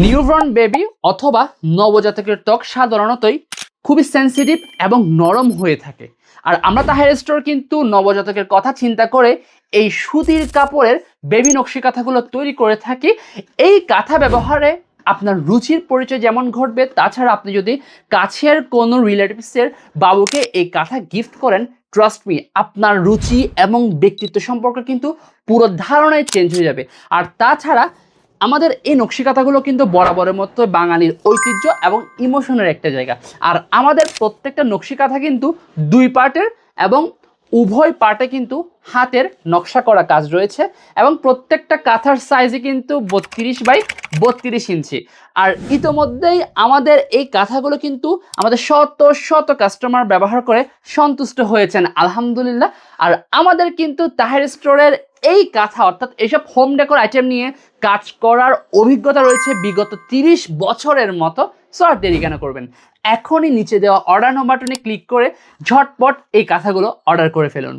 Newborn baby অথবা নবজাতকের ত্বক সাধারণতই খুবই সেনসিটিভ এবং নরম হয়ে থাকে। আর আমরা তাহের স্টোর কিন্তু নবজাতকের কথা চিন্তা করে এই সুতির কাপড়ের বেবি নকশি কাঁথাগুলো তৈরি করে থাকি। এই কাঁথা ব্যবহারে আপনার রুচির পরিচয় যেমন ঘটবে, তাছাড়া আপনি যদি কাছের কোনো রিলেটিভসের বাবুকে এই কাঁথা গিফট করেন ট্রাস্ট মি আপনার রুচি এবং ব্যক্তিত্ব সম্পর্কে কিন্তু পুরো ধারণায় চেঞ্জ হয়ে যাবে। আর তাছাড়া আমাদের এই নকশিকাথাগুলো কিন্তু বরাবরের মতো বাঙালির ঐতিহ্য এবং ইমোশনের একটা জায়গা। আর আমাদের প্রত্যেকটা নকশিকাথা কিন্তু দুই পার্টের এবং উভয় পার্টে কিন্তু হাতের নকশা করা কাজ রয়েছে এবং প্রত্যেকটা কাঁথার সাইজে কিন্তু বত্রিশ বাই বত্রিশ ইঞ্চি। আর ইতোমধ্যেই আমাদের এই কাঁথাগুলো কিন্তু আমাদের শত শত কাস্টমার ব্যবহার করে সন্তুষ্ট হয়েছেন, আলহামদুলিল্লাহ। আর আমাদের কিন্তু তাহের স্টোরের এই কাঁথা অর্থাৎ এইসব হোম ডেকোর আইটেম নিয়ে কাজ করার অভিজ্ঞতা রয়েছে বিগত তিরিশ বছরের মতো। সো আর দেরি কেন করবেন? এখনই নিচে দেওয়া অর্ডার বাটনে ক্লিক করে ঝটপট এই কাঁথাগুলো অর্ডার করে ফেলুন।